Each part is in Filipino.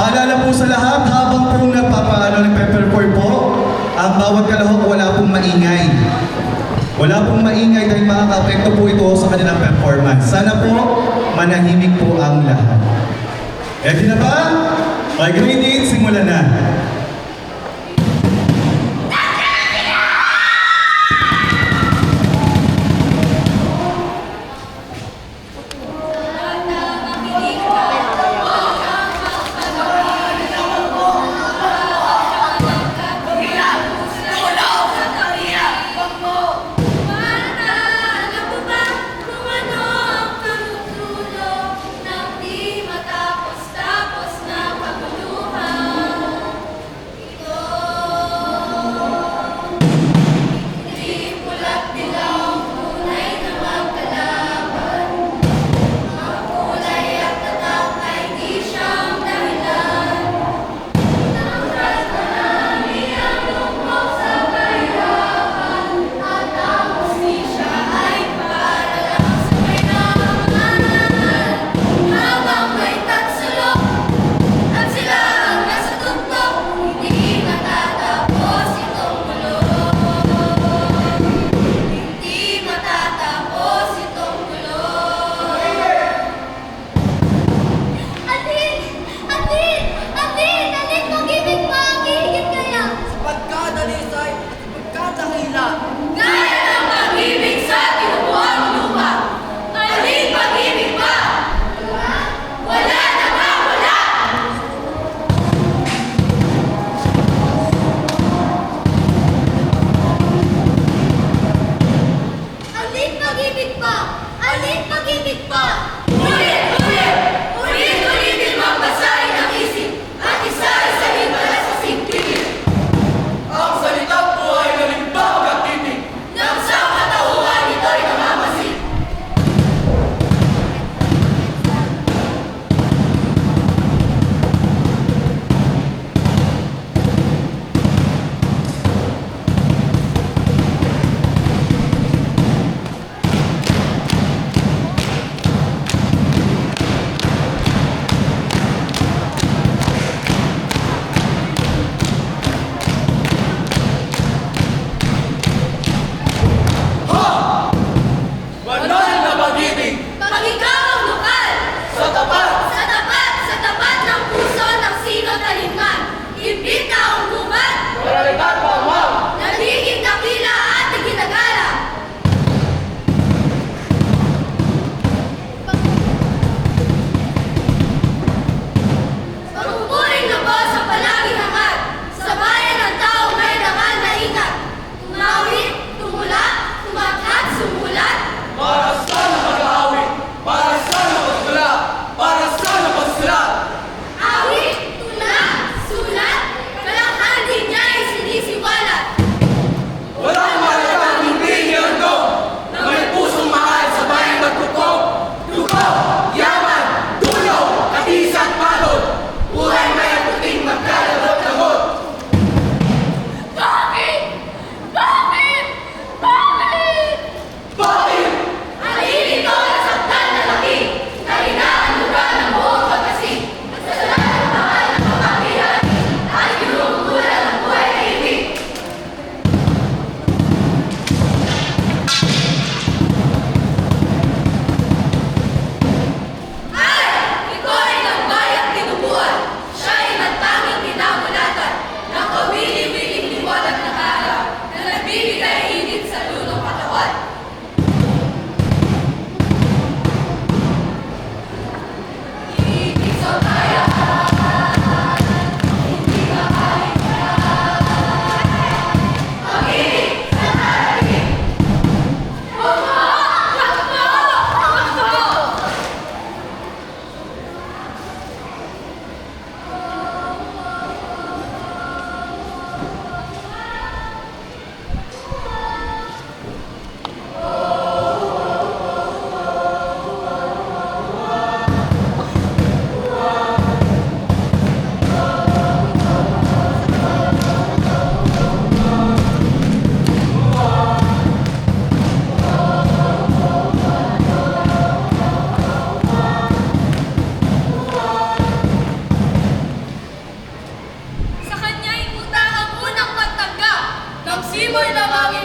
Paalala po sa lahat, habang po nagpapaano ng peppercorn po, ang bawat kalahok wala pong maingay. Wala pong maingay dahil makaka-apekto po ito sa kanilang performance. Sana po, manahimik po ang lahat. Ready na ba? Okay, grade 8, simulan na.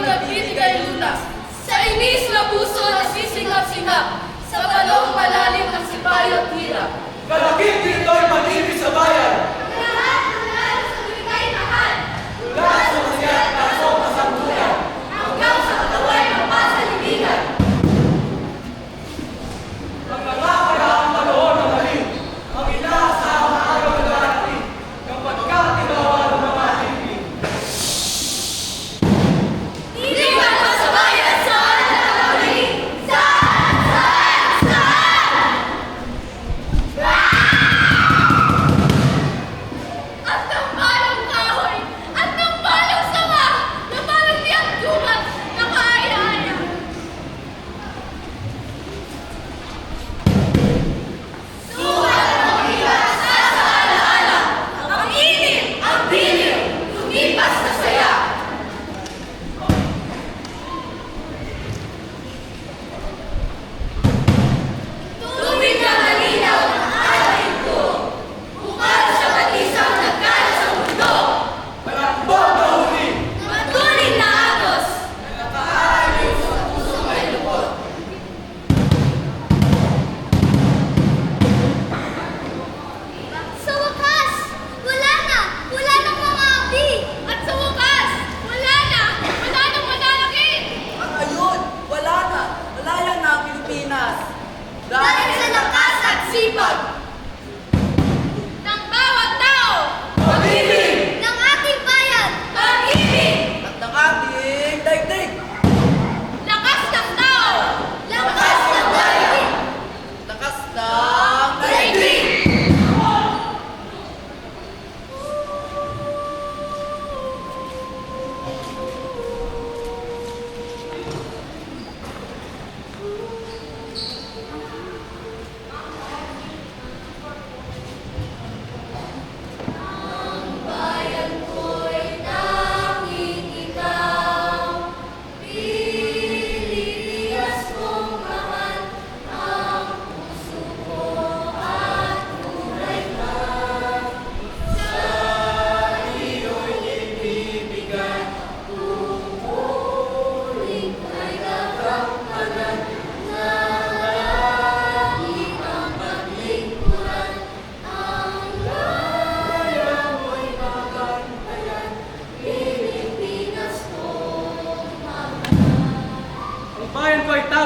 nagbibigay lunas. Sa inis na puso na sisingap-singap, sa talong malalim ng sipay sipayot nila. Kalakit dito'y manibig sa bayan,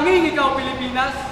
Tanging ikaw, Pilipinas!